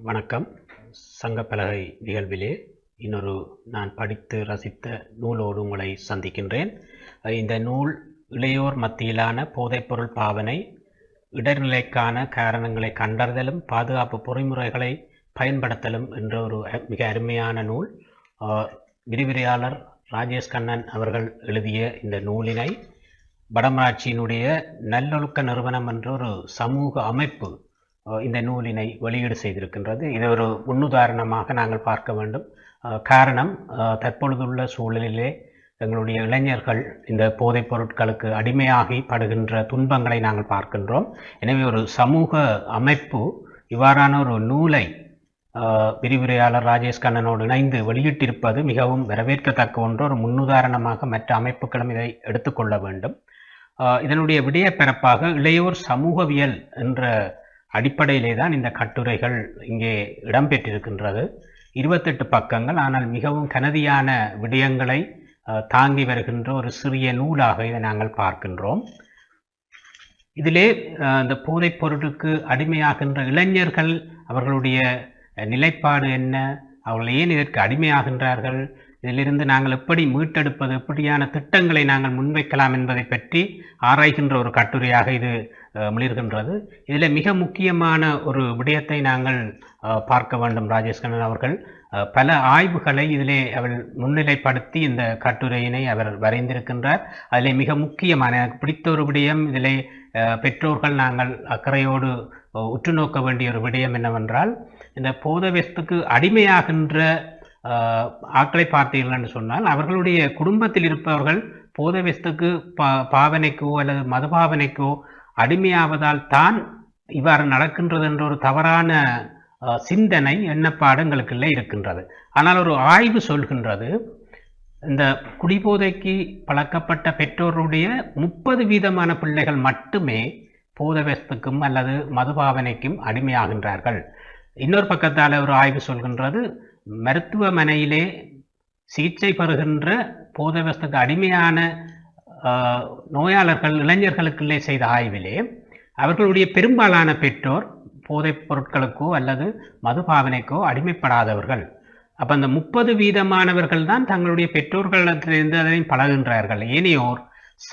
வணக்கம். சங்கப்பலகை நிகழ்விலே இன்னொரு நான் படித்து ரசித்த நூலோடு உங்களை சந்திக்கின்றேன். இந்த நூல் இளையோர் மத்தியிலான போதைப்பொருள் பாவனை இடர்நிலைக்கான காரணங்களை கண்டறிதலும் பாதுகாப்பு பொறிமுறைகளை பயன்படுத்தலும் என்ற ஒரு மிக அருமையான நூல். ஆஹ், விரிவுரையாளர் ராஜேஷ் கண்ணன் அவர்கள் எழுதிய இந்த நூலினை வடமராட்சியினுடைய நல்லொழுக்க நிறுவனம் என்ற ஒரு சமூக அமைப்பு இந்த நூலினை வெளியீடு செய்திருக்கின்றது. இதை ஒரு முன்னுதாரணமாக நாங்கள் பார்க்க வேண்டும். காரணம் தற்பொழுதுள்ள சூழலிலே எங்களுடைய இளைஞர்கள் இந்த போதைப் பொருட்களுக்கு அடிமையாகி படுகின்ற துன்பங்களை நாங்கள் பார்க்கின்றோம். எனவே ஒரு சமூக அமைப்பு இவ்வாறான ஒரு நூலை விரிவுரையாளர் ராஜேஷ் கண்ணனோடு இணைந்து வெளியிட்டிருப்பது மிகவும் வரவேற்கத்தக்க ஒன்று. ஒரு முன்னுதாரணமாக மற்ற அமைப்புகளும் இதை எடுத்துக்கொள்ள வேண்டும். இதனுடைய விடயப்பிறப்பாக இளையோர் சமூகவியல் என்ற அடிப்படையிலே தான் இந்த கட்டுரைகள் இங்கே இடம்பெற்றிருக்கின்றது. இருபத்தெட்டு பக்கங்கள் ஆனால் மிகவும் கனதியான விடயங்களை தாங்கி வருகின்ற ஒரு சிறிய நூலாக இதை நாங்கள் பார்க்கின்றோம். இதிலே இந்த போதைப் பொருளுக்கு அடிமையாகின்ற இளைஞர்கள் அவர்களுடைய நிலைப்பாடு என்ன? அவர்கள் ஏன் இதற்கு அடிமையாகின்றார்கள்? இதிலிருந்து நாங்கள் எப்படி மீட்டெடுப்பது? எப்படியான திட்டங்களை நாங்கள் முன்வைக்கலாம் என்பதை பற்றி ஆராய்கின்ற ஒரு கட்டுரையாக இது அஹ், இதில் மிக முக்கியமான ஒரு விடயத்தை நாங்கள் பார்க்க வேண்டும் ராஜேஷ்கண்ணன் அவர்கள். பல ஆய்வுகளை இதிலே அவர் முன்னிலைப்படுத்தி இந்த கட்டுரையினை அவர் வரைந்திருக்கின்றார். அதில் மிக முக்கியமான எனக்கு பிடித்த ஒரு விடயம் இதிலே பெற்றோர்கள் நாங்கள் அக்கறையோடு உற்று நோக்க வேண்டிய ஒரு விடயம் என்னவென்றால் இந்த போதவெஸ்துக்கு அடிமையாகின்ற ஆட்களை பார்த்தீர்கள் என்று சொன்னால் அவர்களுடைய குடும்பத்தில் இருப்பவர்கள் போதவெஸ்துக்கு பா பாவனைக்கோ அல்லது மதுபாவனைக்கோ அடிமையாவதால் தான் இவ்வாறு நடக்கின்றது என்ற ஒரு தவறான சிந்தனை எண்ணப்பாடங்களுக்குள்ளே இருக்கின்றது. ஆனால் ஒரு ஆய்வு சொல்கின்றது இந்த குடிபோதைக்கு பழக்கப்பட்ட பெற்றோருடைய முப்பது வீதமான பிள்ளைகள் மட்டுமே போதவஸ்துக்கும் அல்லது மதுபாவனைக்கும் அடிமையாகின்றார்கள். இன்னொரு பக்கத்தால் ஒரு ஆய்வு சொல்கின்றது மருத்துவமனையிலே சிகிச்சை பெறுகின்ற போதவஸ்துக்கு அடிமையான நோயாளர்கள் இளைஞர்களுக்குள்ளே செய்த ஆய்விலே அவர்களுடைய பெரும்பாலான பெற்றோர் போதைப் பொருட்களுக்கோ அல்லது மதுபாவனைக்கோ அடிமைப்படாதவர்கள். அப்போ அந்த முப்பது வீதமானவர்கள் தான் தங்களுடைய பெற்றோர்களிடத்திலிருந்து அதனை பழகுகின்றார்கள். ஏனையோர்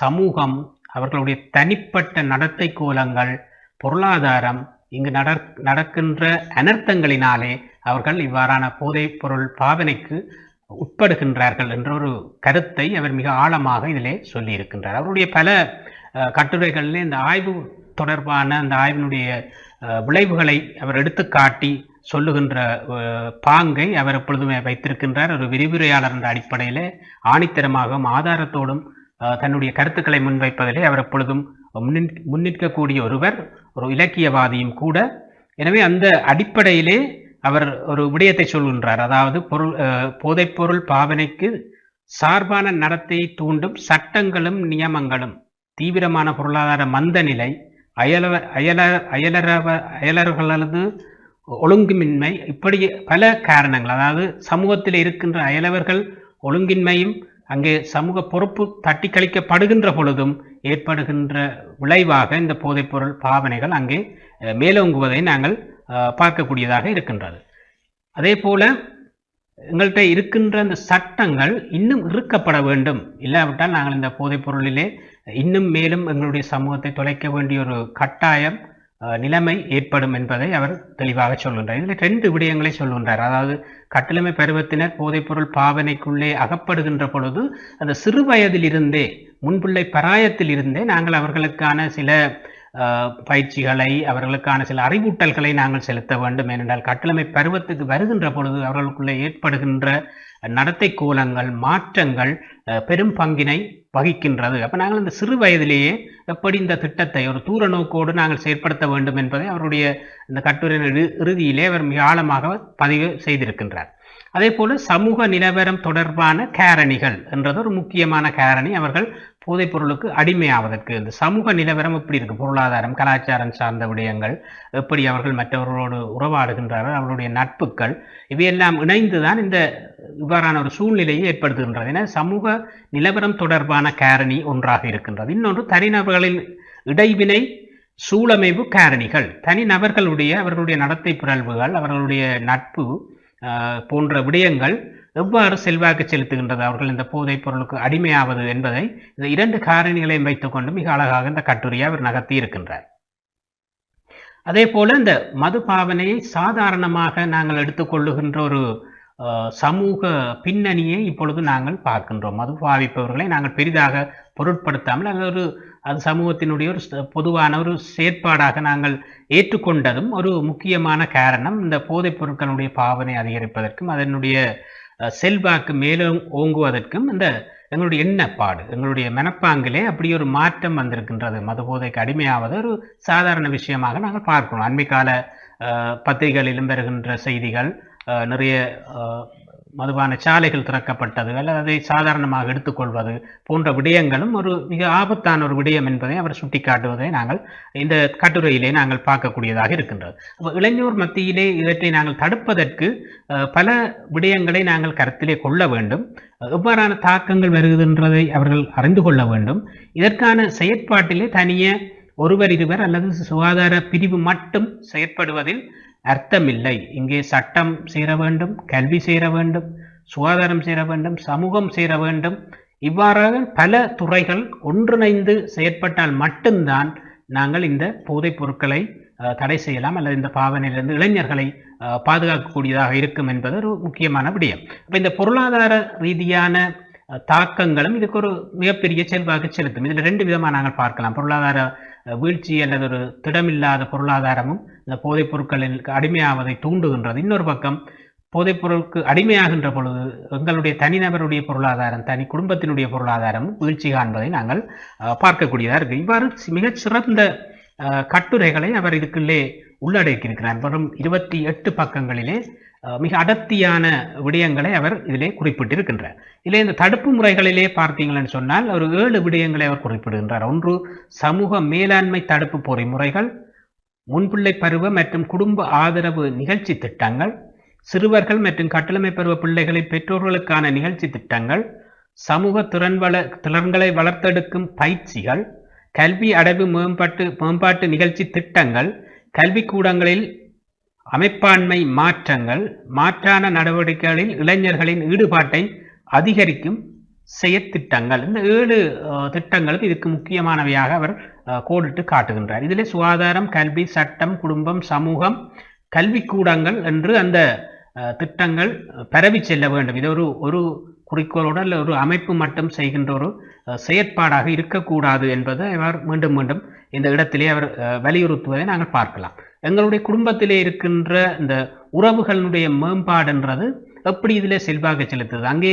சமூகம் அவர்களுடைய தனிப்பட்ட நடத்தை கோலங்கள் பொருளாதாரம் இங்கு நடக் நடக்கின்ற அனர்த்தங்களினாலே அவர்கள் இவ்வாறான போதைப் பொருள் பாவனைக்கு உட்படுகின்றார்கள் என்ற ஒரு கருத்தை அவர் மிக ஆழமாக இதிலே சொல்லியிருக்கின்றார். அவருடைய பல கட்டுரைகளிலே இந்த ஆய்வு தொடர்பான அந்த ஆய்வினுடைய விளைவுகளை அவர் எடுத்துக்காட்டி சொல்லுகின்ற பாங்கை அவர் எப்பொழுதுமே வைத்திருக்கின்றார். ஒரு விரிவுரையாளர் என்ற அடிப்படையில் ஆணித்தரமாகவும் ஆதாரத்தோடும் தன்னுடைய கருத்துக்களை முன்வைப்பதிலே அவர் எப்பொழுதும் முன்னிற் முன்னிற்கக்கூடிய ஒருவர் ஒரு இலக்கியவாதியும் கூட. எனவே அந்த அடிப்படையிலே அவர் ஒரு விடயத்தை சொல்கின்றார். அதாவது பொருள் போதைப்பொருள் பாவனைக்கு சார்பான நடத்தையை தூண்டும் சட்டங்களும் நியமங்களும். தீவிரமான பொருளாதார மந்த நிலை அயலவ அயல அயலரவ அயலர்களது ஒழுங்குமின்மை இப்படி பல காரணங்கள். அதாவது சமூகத்தில் இருக்கின்ற அயலவர்கள் ஒழுங்கின்மையும் அங்கே சமூக பொறுப்பு தட்டி கழிக்கப்படுகின்ற பொழுதும் ஏற்படுகின்ற விளைவாக இந்த போதைப்பொருள் பாவனைகள் அங்கே மேலோங்குவதை நாங்கள் பார்க்கக்கூடியதாக இருக்கின்றது. அதே போல எங்கள்கிட்ட இருக்கின்ற இந்த சட்டங்கள் இன்னும் இறுக்கப்பட வேண்டும். இல்லாவிட்டால் நாங்கள் இந்த போதைப் பொருளிலே இன்னும் மேலும் எங்களுடைய சமூகத்தை தொலைக்க வேண்டிய ஒரு கட்டாயம் நிலைமை ஏற்படும் என்பதை அவர் தெளிவாக சொல்கின்றார். இதில் ரெண்டு விடயங்களை சொல்கின்றார். அதாவது கட்டளமை பருவத்தினர் போதைப்பொருள் பாவனைக்குள்ளே அகப்படுகின்ற பொழுது அந்த சிறு வயதிலிருந்தே முன்பிள்ளை பராயத்தில் இருந்தே நாங்கள் அவர்களுக்கான சில பயிற்சிகளை அவர்களுக்கான சில அறிவூட்டல்களை நாங்கள் செலுத்த வேண்டும். ஏனென்றால் கட்டளமை பருவத்துக்கு வருகின்ற பொழுது அவர்களுக்குள்ளே ஏற்படுகின்ற நடத்தை கோலங்கள் மாற்றங்கள் பெரும் பங்கினை வகிக்கின்றது. அப்போ நாங்கள் இந்த சிறு வயதிலேயே எப்படி இந்த திட்டத்தை ஒரு தூர நோக்கோடு நாங்கள் செயற்படுத்த வேண்டும் என்பதை அவருடைய இந்த கட்டுரையின் இறுதியிலே அவர் மிக ஆழமாக பதிவு செய்திருக்கின்றார். அதே போல சமூக நிலவரம் தொடர்பான காரணிகள் என்றது ஒரு முக்கியமான காரணி. அவர்கள் போதைப் பொருளுக்கு அடிமையாவதற்கு இந்த சமூக நிலவரம் எப்படி இருக்கு? பொருளாதாரம் கலாச்சாரம் சார்ந்த விடயங்கள் எப்படி அவர்கள் மற்றவர்களோடு உறவாடுகின்றார்கள் அவர்களுடைய நட்புகள் இவையெல்லாம் இணைந்துதான் இந்த இவ்வாறான ஒரு சூழ்நிலையை ஏற்படுத்துகின்றது. என சமூக நிலவரம் தொடர்பான காரணி ஒன்றாக இருக்கின்றது. இன்னொன்று தனிநபர்களின் இடைவினை சூழமைவு காரணிகள். தனிநபர்களுடைய அவர்களுடைய நடத்தை பிறழ்வுகள் அவர்களுடைய நட்பு போன்ற விடயங்கள் எவ்வாறு செல்வாக்கு செலுத்துகின்றது அவர்கள் இந்த போதைப் பொருளுக்கு அடிமையாவது என்பதை இந்த இரண்டு காரணிகளையும் வைத்துக்கொண்டு மிக அழகாக இந்த கட்டுரையை அவர் நகர்த்தி இருக்கின்றார். அதே போல இந்த மது பாவனையை சாதாரணமாக நாங்கள் எடுத்துக்கொள்ளுகின்ற ஒரு அஹ், சமூக பின்னணியை இப்பொழுது நாங்கள் பார்க்கின்றோம். மது பாவிப்பவர்களை நாங்கள் பெரிதாக பொருட்படுத்தாமல் அது ஒரு அது சமூகத்தினுடைய ஒரு பொதுவான ஒரு செயற்பாடாக நாங்கள் ஏற்றுக்கொண்டதும் ஒரு முக்கியமான காரணம் இந்த போதைப் பொருட்களுடைய பாவனை அதிகரிப்பதற்கும் அதனுடைய செல்வாக்கு மேலும் ஓங்குவதற்கும் இந்த எங்களுடைய எண்ணப்பாடு எங்களுடைய மனப்பாங்கிலே அப்படி ஒரு மாற்றம் வந்திருக்கின்றது. மத போதைக்கு அடிமையாவது ஒரு சாதாரண விஷயமாக நாங்கள் பார்க்கணும் அண்மை கால பத்திரிகைகளிலும் வருகின்ற செய்திகள் நிறைய மதுபான சாலைகள் திறக்கப்பட்டது அல்லது அதை சாதாரணமாக எடுத்துக்கொள்வது போன்ற விடயங்களும் ஒரு மிக ஆபத்தான ஒரு விடயம் என்பதை அவர் சுட்டிக்காட்டுவதை நாங்கள் இந்த கட்டுரையிலே நாங்கள் பார்க்கக்கூடியதாக இருக்கின்றது. அப்போ இளைஞர் மத்தியிலே இவற்றை நாங்கள் தடுப்பதற்கு பல விடயங்களை நாங்கள் கருத்திலே கொள்ள வேண்டும். எவ்வாறான தாக்கங்கள் வருகின்றதை அவர்கள் அறிந்து கொள்ள வேண்டும். இதற்கான செயற்பாட்டிலே தனியே ஒருவர் இருவர் அல்லது சுகாதார பிரிவு மட்டும் செயற்படுவதில் அர்த்தமில்லை. இங்கே சட்டம் சேர வேண்டும் கல்வி சேர வேண்டும் சுகாதாரம் சேர வேண்டும் சமூகம் சேர வேண்டும். இவ்வாறாக பல துறைகள் ஒன்றிணைந்து செயற்பட்டால் மட்டும்தான் நாங்கள் இந்த போதைப் பொருட்களை தடை செய்யலாம் அல்லது இந்த பாவனையிலிருந்து இளைஞர்களை அஹ், பாதுகாக்கக்கூடியதாக இருக்கும் என்பது ஒரு முக்கியமான விடயம். இப்போ இந்த பொருளாதார ரீதியான தாக்கங்களும் இதுக்கு ஒரு மிகப்பெரிய செல்வாக்கு செலுத்தும். இதில் ரெண்டு விதமாக நாங்கள் பார்க்கலாம். பொருளாதார வீழ்ச்சி அல்லது ஒரு திடமில்லாத பொருளாதாரமும் இந்த போதைப் பொருட்களில் அடிமையாவதை தூண்டுகின்றது. இன்னொரு பக்கம் போதைப் பொருளுக்கு அடிமையாகின்ற பொழுது எங்களுடைய தனிநபருடைய பொருளாதாரம் தனி குடும்பத்தினுடைய பொருளாதாரமும் வீழ்ச்சி காண்பதை நாங்கள் பார்க்கக்கூடியதாக இருக்கு. இவ்வாறு மிகச் சிறந்த கட்டுரைகளை அவர் இதுக்குள்ளே உள்ளடக்கியிருக்கிறார். வரும் இருபத்தி எட்டு பக்கங்களிலே மிக அடர்த்தியான விடயங்களை அவர் இதிலே குறிப்பிட்டிருக்கின்றார். இதில் இந்த தடுப்பு முறைகளிலே பார்த்தீங்களன்னு சொன்னால் ஒரு ஏழு விடயங்களை அவர் குறிப்பிடுகின்றார். ஒன்று சமூக மேலாண்மை தடுப்பு பொறிமுறைகள் முன்பிள்ளை பருவ மற்றும் குடும்ப ஆதரவு நிகழ்ச்சி திட்டங்கள் சிறுவர்கள் மற்றும் கட்டளமை பருவ பிள்ளைகளின் பெற்றோர்களுக்கான நிகழ்ச்சி திட்டங்கள் சமூக திறன்வள திறன்களை வளர்த்தெடுக்கும் பயிற்சிகள் கல்வி அடைவு மேம்பாட்டு மேம்பாட்டு நிகழ்ச்சி திட்டங்கள் கல்விக்கூடங்களில் அமைப்பாண்மை மாற்றங்கள் மாற்றான நடவடிக்கைகளில் இளைஞர்களின் ஈடுபாட்டை அதிகரிக்கும் செயற்திட்டங்கள் இந்த ஏழு திட்டங்களும் இதுக்கு முக்கியமானவையாக அவர் கோடிட்டு காட்டுகின்றார். இதிலே சுகாதாரம் கல்வி சட்டம் குடும்பம் சமூகம் கல்விக்கூடங்கள் என்று அந்த திட்டங்கள் பரவி செல்ல வேண்டும். இது ஒரு ஒரு குறிக்கோளோடு அல்ல ஒரு அமைப்பு மட்டும் செய்கின்ற ஒரு செயற்பாடாக இருக்கக்கூடாது என்பதை அவர் மீண்டும் மீண்டும் இந்த இடத்திலே அவர் வலியுறுத்துவதை நாங்கள் பார்க்கலாம். எங்களுடைய குடும்பத்திலே இருக்கின்ற இந்த உறவுகளுடைய மேம்பாடுன்றது எப்படி இதில் செல்வாக்கு செலுத்துது? அங்கே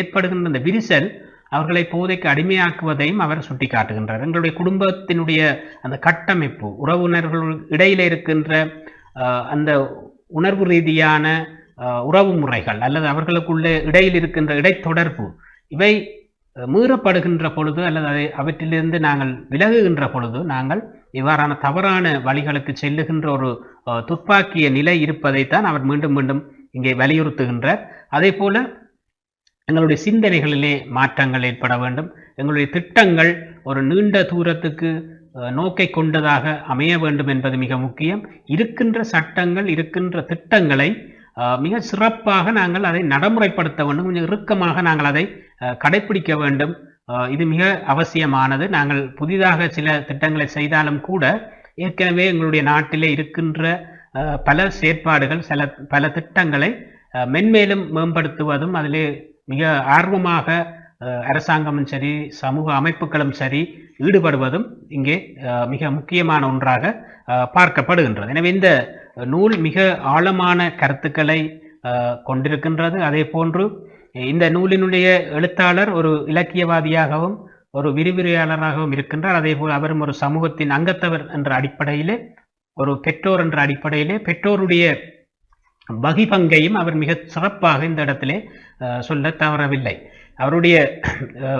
ஏற்படுகின்ற இந்த விரிசல் அவர்களை போதைக்கு அடிமையாக்குவதையும் அவர் சுட்டிக்காட்டுகின்றார். எங்களுடைய குடும்பத்தினுடைய அந்த கட்டமைப்பு உறவினர்கள் இடையில இருக்கின்ற அந்த உணர்வு ரீதியான உறவு முறைகள் அல்லது அவர்களுக்குள்ளே இடையில் இருக்கின்ற இடைத்தொடர்பு இவை மீறப்படுகின்ற பொழுது அல்லது அதை அவற்றிலிருந்து நாங்கள் விலகுகின்ற பொழுது நாங்கள் இவ்வாறான தவறான வழிகளுக்கு செல்லுகின்ற ஒரு துப்பாக்கிய நிலை இருப்பதைத்தான் அவர் மீண்டும் மீண்டும் இங்கே வலியுறுத்துகின்றார். அதே போல எங்களுடைய சிந்தனைகளிலே மாற்றங்கள் ஏற்பட வேண்டும். எங்களுடைய திட்டங்கள் ஒரு நீண்ட தூரத்துக்கு நோக்கை கொண்டதாக அமைய வேண்டும் என்பது மிக முக்கியம். இருக்கின்ற சட்டங்கள் இருக்கின்ற திட்டங்களை மிக சிறப்பாக நாங்கள் அதை நடைமுறைப்படுத்த வேண்டும். கொஞ்சம் இறுக்கமாக நாங்கள் அதை கடைபிடிக்க கடைப்பிடிக்க வேண்டும். இது மிக அவசியமானது. நாங்கள் புதிதாக சில திட்டங்களை செய்தாலும் கூட ஏற்கனவே எங்களுடைய நாட்டிலே இருக்கின்ற பல செயற்பாடுகள் சில பல திட்டங்களை மென்மேலும் மேம்படுத்துவதும் அதிலே மிக ஆர்வமாக அரசாங்கமும் சரி சமூக அமைப்புகளும் சரி ஈடுபடுவதும் இங்கே மிக முக்கியமான ஒன்றாக பார்க்கப்படுகின்றது. எனவே இந்த நூல் மிக ஆழமான கருத்துக்களை அஹ், கொண்டிருக்கின்றது. அதே போன்று இந்த நூலினுடைய எழுத்தாளர் ஒரு இலக்கியவாதியாகவும் ஒரு விரிவுரையாளராகவும் இருக்கின்றார். அதே போல் அவரும் ஒரு சமூகத்தின் அங்கத்தவர் என்ற அடிப்படையிலே ஒரு பெற்றோர் என்ற அடிப்படையிலே பெற்றோருடைய வகிபங்கையும் அவர் மிக சிறப்பாக இந்த இடத்திலே அஹ், சொல்ல தவறவில்லை. அவருடைய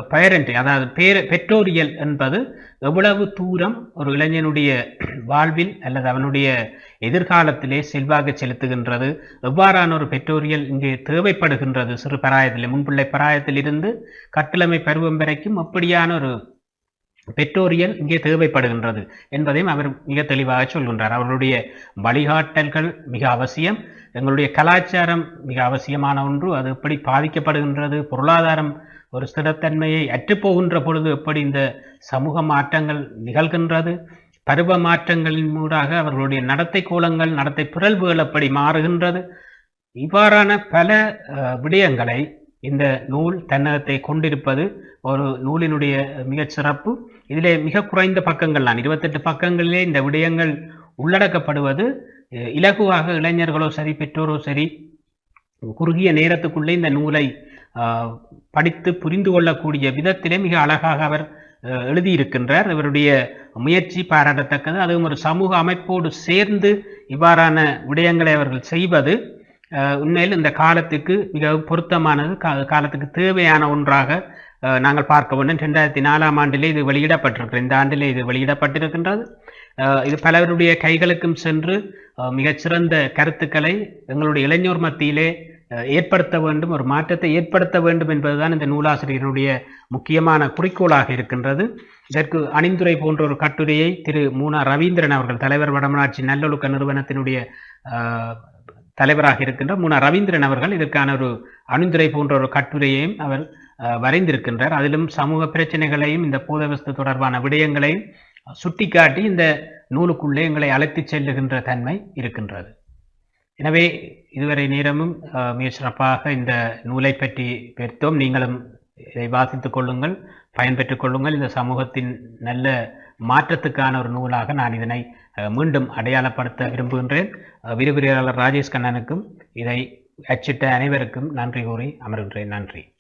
பேரண்ட் அதாவது பேர பெற்றோரியல் என்பது எவ்வளவு தூரம் ஒரு இளைஞனுடைய வாழ்வில் அல்லது அவனுடைய எதிர்காலத்திலே செல்வாக்கு செலுத்துகின்றது எவ்வாறான ஒரு பெற்றோரியல் இங்கே தேவைப்படுகின்றது சிறு பராயத்தில் முன்பிள்ளை பராயத்தில் இருந்து பருவம் வரைக்கும் அப்படியான ஒரு பெற்றோரியல் இங்கே தேவைப்படுகின்றது என்பதையும் அவர் மிக தெளிவாக சொல்கின்றார். அவர்களுடைய வழிகாட்டல்கள் மிக அவசியம். எங்களுடைய கலாச்சாரம் மிக அவசியமான ஒன்று. அது எப்படி பாதிக்கப்படுகின்றது? பொருளாதாரம் ஒரு ஸ்திரத்தன்மையை அற்றுப்போகின்ற பொழுது எப்படி இந்த சமூக மாற்றங்கள் நிகழ்கின்றது? பருவ மாற்றங்களின் மூடாக அவர்களுடைய நடத்தை கோலங்கள் நடத்தை பிறழ்வுகள் எப்படி மாறுகின்றது? இவ்வாறான பல விடயங்களை இந்த நூல் தன்னகத்தை கொண்டிருப்பது ஒரு நூலினுடைய மிகச்சிறப்பு இதிலே மிக குறைந்த பக்கங்கள் தான். இருபத்தெட்டு பக்கங்களிலே இந்த விடயங்கள் உள்ளடக்கப்படுவது இலகுவாக இளைஞர்களோ சரி பெற்றோரோ சரி குறுகிய நேரத்துக்குள்ளே இந்த நூலை படித்து புரிந்து கொள்ளக்கூடிய விதத்திலே மிக அழகாக அவர் எழுதியிருக்கின்றார். இவருடைய முயற்சி பாராட்டத்தக்கது. அதுவும் ஒரு சமூக அமைப்போடு சேர்ந்து இவ்வாறான விடயங்களை அவர்கள் செய்வது உண்மையில் இந்த காலத்துக்கு மிகவும் பொருத்தமானது. காலத்துக்கு தேவையான ஒன்றாக நாங்கள் பார்க்க வேண்டும். ரெண்டாயிரத்தி நாலாம் ஆண்டிலே இது வெளியிடப்பட்டிருக்கிறது. இந்த ஆண்டிலே இது வெளியிடப்பட்டிருக்கின்றது. இது பலருடைய கைகளுக்கும் சென்று மிகச்சிறந்த கருத்துக்களை எங்களுடைய இளைஞர் மத்தியிலே ஏற்படுத்த வேண்டும். ஒரு மாற்றத்தை ஏற்படுத்த வேண்டும் என்பதுதான் இந்த நூலாசிரியருடைய முக்கியமான குறிக்கோளாக இருக்கின்றது. இதற்கு அணிந்துரை போன்ற ஒரு கட்டுரையை திரு மூனா ரவீந்திரன் அவர்கள் தலைவர் வடமராட்சி நல்லொழுக்க நிறுவனத்தினுடைய தலைவராக இருக்கின்ற மூனா ரவீந்திரன் அவர்கள் இதற்கான ஒரு அணிந்துரை போன்ற ஒரு கட்டுரையையும் அவர் வரைந்திருக்கின்றார். அதிலும் சமூக பிரச்சனைகளையும் இந்த போதவஸ்து தொடர்பான விடயங்களையும் சுட்டிக்காட்டி இந்த நூலுக்குள்ளே எங்களை அழைத்துச் செல்லுகின்ற தன்மை இருக்கின்றது. எனவே இதுவரை நேரமும் மிக சிறப்பாக இந்த நூலை பற்றி பெற்றோம் நீங்களும் இதை வாசித்துக் கொள்ளுங்கள் பயன்பெற்றுக் கொள்ளுங்கள். இந்த சமூகத்தின் நல்ல மாற்றத்துக்கான ஒரு நூலாக நான் இதனை மீண்டும் அடையாளப்படுத்த விரும்புகின்றேன். விரிவுரையாளர் ராஜேஷ் கண்ணனுக்கும் இதை அச்சிட்ட அனைவருக்கும் நன்றி கூறி அமர்கின்றேன். நன்றி.